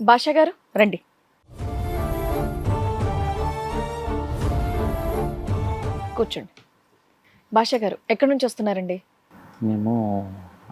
భాష గారు రండి. కూర్చోండి. భాష గారు ఎక్కడి నుంచి వస్తున్నారండి? మేము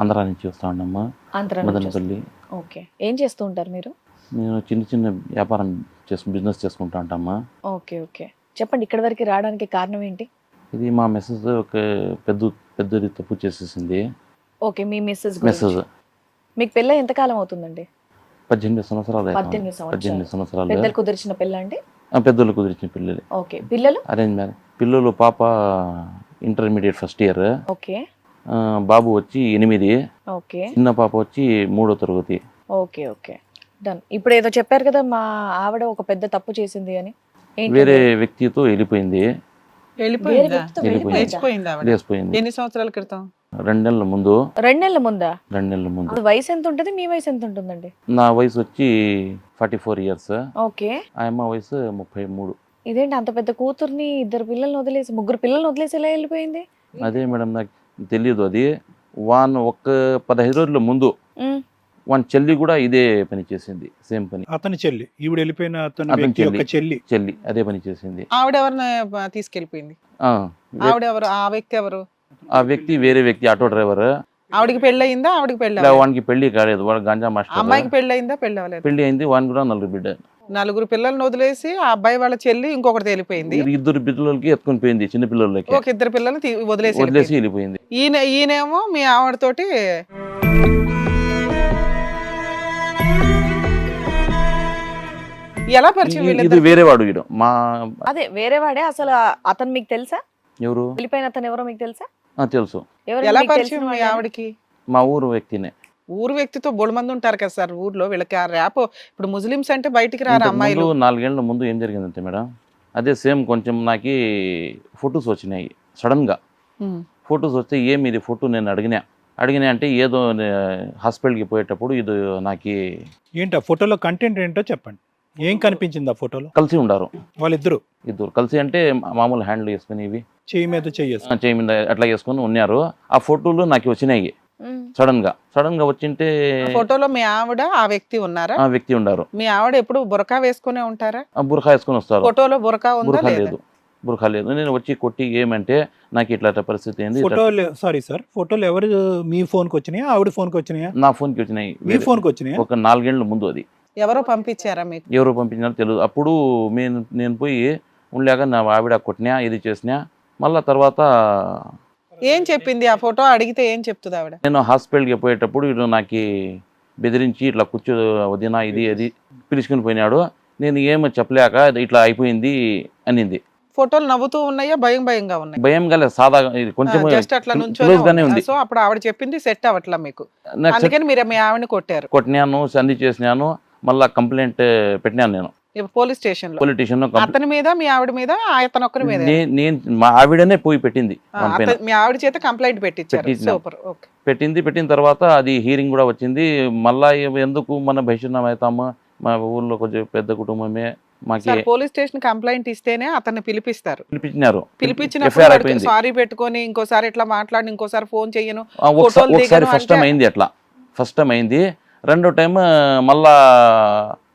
ఆంధ్రా నుంచి వస్తా ఉన్నాము ఆంధ్ర నుంచి ఓకే. ఏం చేస్తూ ఉంటారు మీరు? నేను చిన్న చిన్న వ్యాపారం చేసు బిజినెస్ చేసుకుంటా ఉంటామా. Okay okay. చెప్పండి ఇక్కడి వరకు రావడానికి కారణం ఏంటి? ఇది మా మెసేజ్ ఒక పెద్ద పెద్దది తప్పు చేసేసింది. ఓకే మీ మిస్సెస్ మెసేజ్ మీకు పెళ్ళ ఎంతకాలం అవుతుందండి? పద్దెనిమిది సంవత్సరాలు. పద్దెనిమిది సంవత్సరాలు. పద్దెనిమిది సంవత్సరాలు. పెద్దలు కుదిరిచిన అండి ఆ, పెద్దోళ్ళు కుదిరించిన పిల్లలు. ఓకే. పిల్లలు? అరేంజ్ మ్యారేజ్ పిల్లలు పాప ఇంటర్మీడియట్ ఫస్ట్ ఇయర్. ఓకే. బాబు వచ్చి ఎనిమిది. ఓకే. చిన్న పాప వచ్చి మూడో తరగతి. Okay okay. డన్. ఇప్పుడు ఏదో చెప్పారు కదా మా ఆవిడ ఒక పెద్ద తప్పు చేసింది అని. ఏంటి వేరే? వ్యక్తితో వెళ్ళిపోయింది. వేరే వెళ్ళిపోయిందా. ఎన్ని సంవత్సరాల క్రితం? రెండు నెలల ముందు. రెండు నెలల ముందా? రెండు నెలల ముందు. అది వయసు ఎంత ఉంటుంది మీ వయసు ఎంత ఉంటుందండి నా వయసు వచ్చి ఫార్టీ ఫోర్ ఇయర్స్. ఓకే. ఆ అమ్మ వయసు ముప్పై మూడు. ఇదేంటి అంత పెద్ద కూతుర్ని ఇద్దరు పిల్లల్ని వదిలేసి ముగ్గురు పిల్లల్ని వదిలేసి ఎలా వెళ్ళిపోయింది? అదే మేడం నాకు తెలియదు అది. వాన్ ఒక్క పదహైదు రోజుల ముందు వాన్ చెల్లి కూడా ఇదే పని చేసింది సేమ్ పని. అతని చెల్లి. ఈవిడ వెళ్ళిపోయిన అతని వ్యక్తి యొక్క చెల్లి. చెల్లి అదే పని చేసింది. ఆవిడ ఎవరిని బ- తీసుకెళ్ళిపోయింది ఆ, వే- ఆవిడ ఎవరు? ఆ వ్యక్తి ఎవరు? ఆ వ్యక్తి వేరే వ్యక్తి ఆటో డ్రైవర్. ఆవిడకి పెళ్ళయిందా? ఆవిడకి పెళ్ళి ఇలా వానికి పెళ్ళి కాలేదు వాడు గంజా మాస్టర్. అమ్మాయికి పెళ్ళయిందా? పెళ్ళి అవ్వలేదు పెళ్ళి అయింది వాని కూడా నలుగురు బిడ్డ. నలుగురు పిల్లల్ని వదిలేసి ఆ అబ్బాయి వాళ్ళ చెల్లి ఇంకొకటి వెళ్ళిపోయింది ఇద్దరు బిడ్డలకి ఎత్తుకొని పోయింది చిన్న పిల్లలకి. ఒక ఇద్దరు పిల్లల్ని వదిలేసి వదిలేసి వెళ్ళిపోయింది. ఈయన ఈయనేమో మీ ఆవిడతోటి ఎలా పరిచయం ఇది- వేరే వాడు వీడు. మా అదే వేరే వాడే అసలు అతను మీకు తెలుసా? ఎవరు? వెళ్ళిపోయిన అతను ఎవరో మీకు తెలుసా? తెలుసు. ఎలా పరిచయం మీ? ఆవిడకి? మా ఊరు వ్యక్తినే. ఊరు వ్యక్తితో బోడు మంది ఉంటారు కదా సార్ ఊర్లో? వీళ్ళకి ఆ ర్యాప్ ఇప్పుడు ముస్లిమ్స్ అంటే బయటికి రారు అమ్మాయిలు? నాలుగేళ్ళ ముందు ఏం జరిగిందంటే మేడం అదే సేమ్ కొంచెం నాకు ఫొటోస్ వచ్చినాయి సడన్గా ఉమ్. ఫొటోస్ వస్తే ఏమి ఇది ఫోటో నేను అడిగినా. అడిగినా అంటే ఏదో హాస్పిటల్కి పోయేటప్పుడు ఇది నాకు ఏంటి ఆ ఫోటోలో కంటెంట్ ఏంటో చెప్పండి. ఏం కనిపించింది ఆ ఫోటోలో? కలిసి ఉండారు. వాళ్ళిద్దరు? ఇద్దరు. కలిసి అంటే మామూలు హ్యాండిల్ వేసుకుని ఇవి చెయ్యి మీద చెయ్యేసి ఆ, చేయి మీద అట్లా వేసుకొని ఉన్నారు. ఆ ఫోటోలు నాకు వచ్చినాయి. సడన్గా సడన్గా వచ్చింటే ఆ ఫోటోలో మీ ఆవిడ ఆ వ్యక్తి ఉన్నారా? ఆ వ్యక్తి ఉండారు మీ ఆవిడ ఎప్పుడు బురకా వేసుకునే ఉంటారా? ఆ బురఖా వేసుకొని వస్తారు. ఫోటోలో బురకా ఉందా బురఖా లేదా? బురఖా లేదు. నేను వచ్చి కొట్టి ఏమంటే నాకు ఇట్లా పరిస్థితి ఏంది? ఫోటోలు సారీ సార్ ఫోటోలు ఎవరు మీ ఫోన్కి వచ్చినాయా? ఆవిడ ఫోన్కి వచ్చినాయా? నా ఫోన్కి వచ్చినాయి. మీ ఫోన్కి వచ్చినాయా? ఒక నాలుగేళ్ళ ముందు అది. ఎవరో పంపించారా మీకు? ఎవరు పంపించినారో తెలియదు అప్పుడు నేను నేను పోయి ఉండలేక నా ఆవిడ కొట్టినా ఇది చేసినా మళ్ళా తర్వాత ఏం చెప్పింది ఆ ఫోటో? అడిగితే ఏం చెప్తుంది ఆవిడ? నేను హాస్పిటల్కి పోయేటప్పుడు వీడు నాకు బెదిరించి ఇట్లా కూర్చో వదినా ఇది అది పిలుచుకుని పోయినాడు. నేను ఏమో చెప్పలేక ఇట్లా అయిపోయింది అనింది. ఫోటోలు నవ్వుతూ ఉన్నాయా? భయం భయంగా ఉన్నాయి? భయం గల సాదా ఇది కొంచెం జస్ట్ అట్లా గానే ఉంది. నుంచో సో అప్పుడు ఆవిడ చెప్పింది సెట్ అవ్వట్లా మీకు. నాకు అందుకని మీరు మీ ఆవిడని కొట్టారు. కొట్టినాను సంధి చేసినాను మళ్ళా కంప్లైంట్ పెట్టినాను నేను. పోలీస్ స్టేషన్లో పొలిటీషియన్ అతని మీద మీ ఆవిడ మీద అతను ఒక్కరి మీద. నేను మా ఆవిడనే పోయి పెట్టింది మన పైన. మీ ఆవిడ చేత కంప్లైంట్ పెట్టించారు పెట్టించాం. Super okay. పెట్టింది పెట్టిన తర్వాత అది హీరింగ్ కూడా వచ్చింది. మళ్ళా ఎందుకు మన భవిష్యత్తులో అవుతాము? మా ఊర్లో కొంచెం పెద్ద కుటుంబమే మాకి సార్ పోలీస్ స్టేషన్ కంప్లైంట్ ఇస్తేనే అతన్ని పిలిపిస్తారు. పిలిపించినారు. పిలిపించినప్పుడు ఎఫ్ఐఆర్ వాడికి అయిపోయింది. సారీ పెట్టుకొని ఇంకోసారి ఇట్లా మాట్లాడి ఇంకోసారి ఫోన్ చెయ్యను ఆ, ఒకసా- ఫోటోలు ఒకసారి దిగను ఫస్ట్ టైం అంటే- అయింది అట్లా. ఫస్ట్ టైం అయింది. రెండో టైం మళ్ళా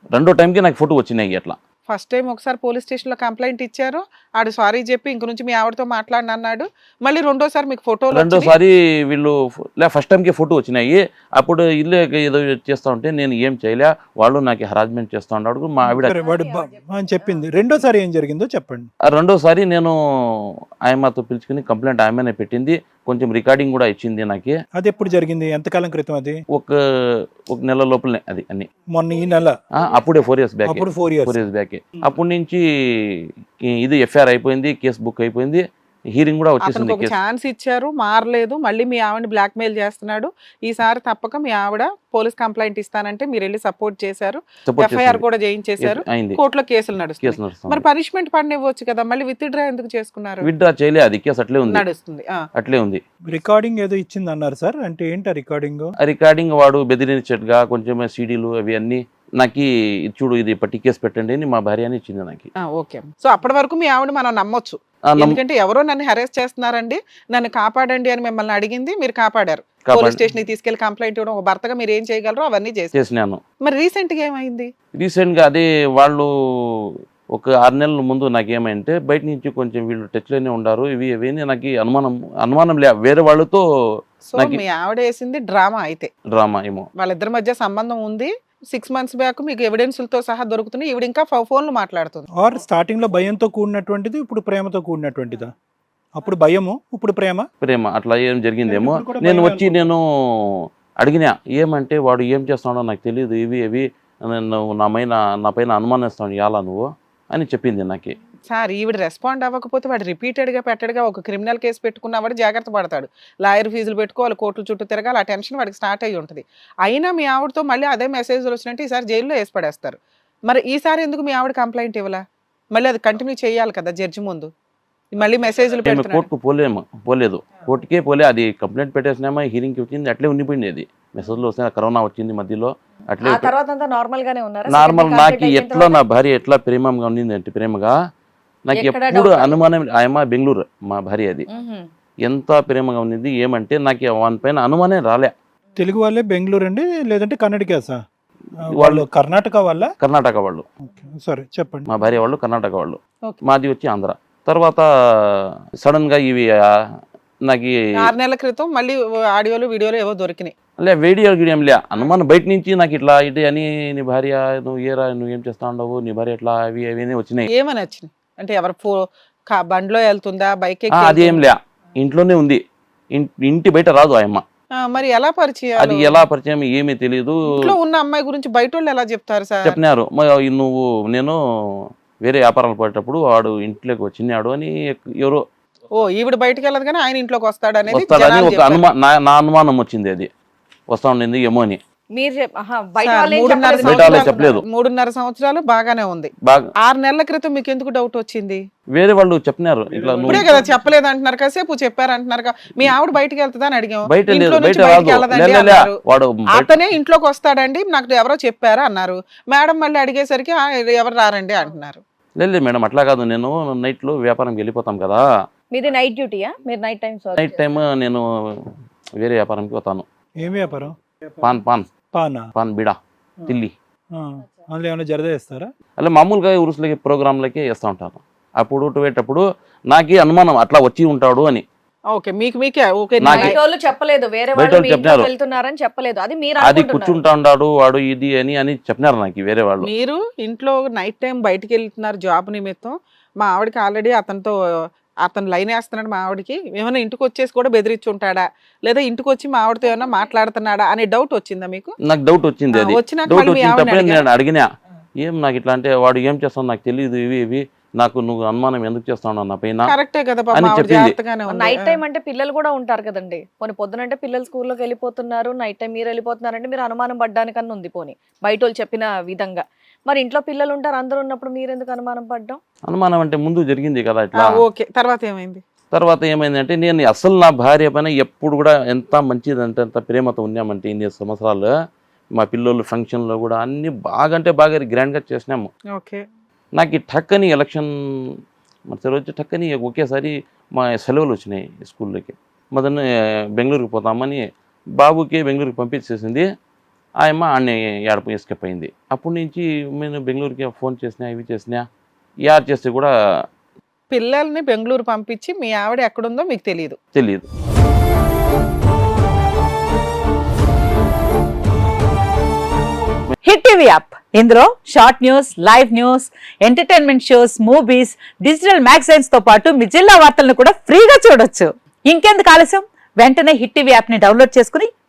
రెండో టైంకి నాకు ఫోటో వచ్చినాయి అట్లా. ఫస్ట్ టైం ఒకసారి పోలీస్ స్టేషన్లో కంప్లైంట్ ఇచ్చారు. ఆడు సారీ చెప్పి ఇంక నుంచి మీ ఆవిడతో మాట్లాడిన అన్నాడు మళ్ళీ రెండోసారి మీకు ఫోటోలు వచ్చినాయి. రెండోసారి వీళ్ళు లే ఫస్ట్ టైంకి ఫోటో వచ్చినాయి. అప్పుడు ఇల్లు ఏదో చేస్తా ఉంటే నేను ఏం చేయలే. వాళ్ళు నాకు హరాజ్మెంట్ చేస్తా ఉన్నాడు. మా ఆవిడ చెప్పింది. రెండోసారి ఏం జరిగిందో చెప్పండి. రెండోసారి నేను ఆయమ్మతో పిలుచుకుని కంప్లైంట్ ఆయమనే పెట్టింది. కొంచెం రికార్డింగ్ కూడా ఇచ్చింది నాకు. అది ఎప్పుడు జరిగింది? ఎంతకాలం క్రితం అది? ఒక ఒక నెల లోపలనే అది అన్ని. మొన్న ఈ నెల. అప్పుడే ఫోర్ ఇయర్స్ బ్యాక్ అప్పుడు four years four years back అప్పటి నుంచి ఇది ఎఫ్ఐఆర్ అయిపోయింది కేసు బుక్ అయిపోయింది హీరింగ్ కూడా వచ్చేసింది ఒక ఛాన్స్ ఇచ్చారు మారలేదు మళ్ళీ మీ ఆవిడని బ్లాక్ మెయిల్ చేస్తున్నాడు. ఈసారి తప్పక మీ ఆవిడ పోలీస్ కంప్లైంట్ ఇస్తానంటే మీరు వెళ్ళి సపోర్ట్ చేశారు. ఎఫ్ఐఆర్ కూడా చేయించేశారు కోర్టులో కేసులు నడుస్తుంది నడుస్తుంది మరి పనిష్మెంట్ పడినివ్వచ్చు కదా మళ్ళీ విత్ డ్రా ఎందుకు చేసుకున్నారు? విత్డ్రా చేయలే అది కేసు అట్లే ఉంది. నడుస్తుంది. అట్లే ఉంది. రికార్డింగ్ ఏదో ఇచ్చింది అన్నారు సార్ అంటే ఏంటి ఆ రికార్డింగ్ రికార్డింగ్ వాడు బెదిరించట్టుగా కొంచెం సీడీలు అవి అన్ని నాకు ఇది చూడు ఇది పట్టి కేసు పెట్టండి అని మా భార్య అని ఇచ్చింది నాకు ఓకే. సో అప్పటి వరకు మీ ఆవిడ మనం నమ్మొచ్చు. ఎందుకంటే ఎవరో నన్ను హెరాస్ చేస్తున్నారండి నన్ను కాపాడండి అని మిమ్మల్ని అడిగింది మీరు కాపాడారు. పోలీస్ స్టేషన్కి తీసుకెళ్ళి కంప్లైంట్ ఇవ్వడం ఒక భర్తగా మీరు ఏం చేయగలరో అవన్నీ చేసి చేసినాను. మరి రీసెంట్గా ఏమైంది? రీసెంట్గా అదే వాళ్ళు ఒక ఆరు నెలల ముందు నాకేమంటే బయట నుంచి కొంచెం వీళ్ళు టచ్లోనే ఉండారు ఇవి ఇవి అని నాకు అనుమానం అనుమానం లే వేరే వాళ్ళతో నాకు- ఆవిడ వేసింది డ్రామా అయితే. డ్రామా ఏమో. వాళ్ళిద్దరి మధ్య సంబంధం ఉంది సిక్స్ మంత్స్ బ్యాక్ మీకు ఎవిడెన్స్లతో సహా దొరుకుతున్నాయి. ఈవిడ ఇంకా ఫోన్లు మాట్లాడుతుంది. ఆర్ స్టార్టింగ్లో భయంతో కూడినటువంటిది ఇప్పుడు ప్రేమతో కూడినటువంటిదా? అప్పుడు భయము ఇప్పుడు ప్రేమ? ప్రేమ అట్లా ఏం జరిగిందేమో. నేను వచ్చి నేను అడిగినా ఏమంటే వాడు ఏం చేస్తున్నాడో నాకు తెలియదు ఇవి ఇవి నా పైన నా పైన అనుమానిస్తాను ఎలా నువ్వు? అని చెప్పింది నాకు. సార్ ఈవిడ రెస్పాండ్ అవ్వకపోతే వాడు రిపీటెడ్గా పెట్టడుగా ఒక క్రిమినల్ కేసు పెట్టుకున్న వాడు జాగ్రత్త పడతాడు. లాయర్ ఫీజులు పెట్టుకోవాలి కోర్టుల చుట్టూ తిరగాలి ఆ టెన్షన్ వాడికి స్టార్ట్ అయ్యి ఉంటుంది. అయినా మీ ఆవిడతో మళ్ళీ అదే మెసేజ్లు వచ్చినట్టు ఈసారి జైల్లో వేసి పడేస్తారు. మరి ఈసారి ఎందుకు మీ ఆవిడ కంప్లైంట్ ఇవ్వలా? మళ్ళీ అది కంటిన్యూ చేయాలి కదా జడ్జి ముందు. మళ్ళీ మెసేజ్లు కోర్టుకు పోలేము పోలేదు. కోర్టుకే పోలే అది కంప్లైంట్ పెట్టేసినామా హీరింగ్కి వచ్చింది అట్లే ఉండిపోయింది అది. మెసేజ్లో వస్తే కరోనా వచ్చింది మధ్యలో అట్లే ఆ తర్వాత అంతా నార్మల్ గానే ఉన్నారా? నార్మల్ Second నాకు ఎట్లా? నా భార్య ఎట్లా ప్రేమగా ఉండింది అంటే ప్రేమగా నాకు ఎప్పుడు? అనుమానం ఆయమ బెంగళూరు మా భార్య అది. ఎంత ప్రేమగా ఉన్నది ఏమంటే నాకు వాని పైన అనుమానం రాలే. తెలుగు వాళ్ళే బెంగళూరు అండి లేదంటే కన్నడికాసా వాళ్ళు వాళ్ళు- కర్ణాటక వాళ్ళ? కర్ణాటక వాళ్ళు. సరే చెప్పండి. మా భార్య వాళ్ళు కర్ణాటక వాళ్ళు. మాది వచ్చి ఆంధ్ర. తర్వాత సడన్గా ఇవి నాకు ఆరు నెలల క్రితం మళ్ళీ ఆడియోలు వీడియోలు ఏవో దొరికినాయి. లే వీడియో గిడియం లే. అనుమానం బయట నుంచి నాకు ఇట్లా ఇది అని నీ భార్య నువ్వు ఏరా నువ్వు ఏం చేస్తా ఉండవు నీ భార్య ఇట్లా అవి అవి అని వచ్చినాయి. ఏమని వచ్చినాయి? అంటే ఎవరు ఫో బండిలో వెళ్తుందా? బైక్ అది ఏం లే. ఇంట్లోనే ఉంది. ఇంటి బయట రాదు ఆయమ్మ. మరి ఎలా పరిచయం అది ఎలా పరిచయం ఏమీ తెలియదు ఇంట్లో ఉన్న అమ్మాయి గురించి బయట వాళ్ళు ఎలా చెప్తారు సార్? చెప్పినారు. నువ్వు నేను వేరే వ్యాపారాలు పడేటప్పుడు వాడు ఇంట్లోకి వచ్చినాడు అని ఎవరో ఓ ఈవిడ బయటికి వెళ్ళదు కానీ ఆయన ఇంట్లోకి వస్తాడు అనేది ఒక నా అనుమానం వచ్చింది అది. వస్తా ఉండింది ఏమో అని. మీరు చెప్పలేదు. మూడున్నర సంవత్సరాలు బాగానే ఉంది. ఆరు నెలల క్రితం మీకు ఎందుకు డౌట్ వచ్చింది? వేరే వాళ్ళు చెప్పినారు. ఇట్లా ఇప్పుడే కదా చెప్పలేదు అంటున్నారు. కాసేపు చెప్పారు అంటున్నారు. మీ ఆవిడ బయటికి వెళ్తుందా అని అడిగాం. అతనే ఇంట్లోకి వస్తాడండి నాకు ఎవరో చెప్పారు అన్నారు. మేడం మళ్ళీ అడిగేసరికి "ఆ, ఎవరు రారండి అంటున్నారు. లేదు లేదు మేడం అట్లా కాదు. నేను నైట్లో వ్యాపారంకి వెళ్ళిపోతాం కదా. మీది నైట్ డ్యూటీయా మీరు నైట్ టైం నైట్ టైం నేను వేరే వ్యాపారంకి పోతాను. ఏం వ్యాపారం? పాన్ పాన్. పానా. పాన్ బిడా తిల్లి. ఆ, అందులో ఏమైనా జరద వేస్తారా? అలా మామూలుగా ఉరుసులకి ప్రోగ్రాంలకి వేస్తూ ఉంటాను అప్పుడు పోయేటప్పుడు నాకే అనుమానం అట్లా వచ్చి ఉంటాడు అని. ఓకే. మీకు మీకే ఓకే. వాళ్ళు చెప్పలేదు. వేరే వాళ్ళు మీ. వెళ్తున్నారని చెప్పలేదు. అది మీరు అది. కూర్చుంటా ఉన్నాడు వాడు ఇది అని అని చెప్పినారు నాకు వేరే వాళ్ళు. మీరు ఇంట్లో నైట్ టైం బయటికి వెళ్తున్నారు జాబ్ నిమిత్తం. మా ఆవిడకి ఆల్రెడీ అతనితో అతను లైన్ వేస్తున్నాడు మా ఆవిడకి ఏమైనా ఇంటికి వచ్చేసి కూడా బెదిరించి ఉంటాడా లేదా ఇంటికి వచ్చి మా ఆవిడతో ఏమైనా మాట్లాడుతున్నాడా? అనే డౌట్ వచ్చిందా మీకు? నాకు డౌట్ వచ్చింది అది. వచ్చినాక డౌట్ మళ్ళీ మీ ఆవిడని వచ్చినప్పుడు అడిగారా? నేను అడిగినా. ఏం నాకు ఇట్లా అంటే వాడు ఏం చేస్తావు నాకు తెలియదు ఇవి ఇవి. నాకు నువ్వు అనుమానం ఎందుకు చేస్తావు నా పైన కరెక్టే కదా పాపం అని ఆవిడ చెప్పింది. జాగ్రత్తగానే ఉంది. నైట్ టైం అంటే పిల్లలు కూడా ఉంటారు కదండి. పోనీ పొద్దునంటే పిల్లలు స్కూల్లోకి వెళ్ళిపోతున్నారు నైట్ టైం మీరు వెళ్ళిపోతున్నారంటే మీరు అనుమానం పడ్డానికన్నా ఉంది పోనీ. బయట వాళ్ళు చెప్పిన విధంగా. మరి ఇంట్లో పిల్లలు ఉంటారు అందరూ ఉన్నప్పుడు మీరు ఎందుకు అనుమానం పడ్డం? అనుమానం అంటే ముందు జరిగింది కదా ఇట్లా. ఓకే. తర్వాత ఏమైంది? తర్వాత ఏమైందంటే నేను అసలు నా భార్య పైన ఎప్పుడు కూడా ఎంత మంచిదంటే ఎంత ప్రేమతో ఉన్నామంటే ఇన్ని సంవత్సరాలు మా పిల్లలు ఫంక్షన్లో కూడా అన్ని బాగా అంటే బాగా గ్రాండ్గా చేసినాము. ఓకే. నాకు ఈ టక్కని ఎలక్షన్ మరుసటి రోజు టక్కని ఒకేసారి మా సెలవులు వచ్చినాయి స్కూల్లోకి. మొదట బెంగళూరుకి పోతామని బాబుకి బెంగళూరుకి పంపించేసింది. ఆయమ్మ ఆడిని ఏడపు ఎస్కేప్ అయింది అప్పటి నుంచి నేను బెంగళూరుకి ఫోన్ చేసినా ఇవి చేసినా యాడ్ చేస్తే కూడా పిల్లల్ని బెంగళూరు పంపించి మీ ఆవిడ ఎక్కడుందో మీకు తెలియదు తెలియదు హిట్ టీవీ యాప్. ఇందులో short news live news entertainment shows movies digital మ్యాగజైన్స్తో పాటు మీ జిల్లా వార్తలను కూడా ఫ్రీగా చూడొచ్చు. ఇంకెందుకు ఆలస్యం? వెంటనే హిట్ టీవీ యాప్ని డౌన్లోడ్ చేసుకుని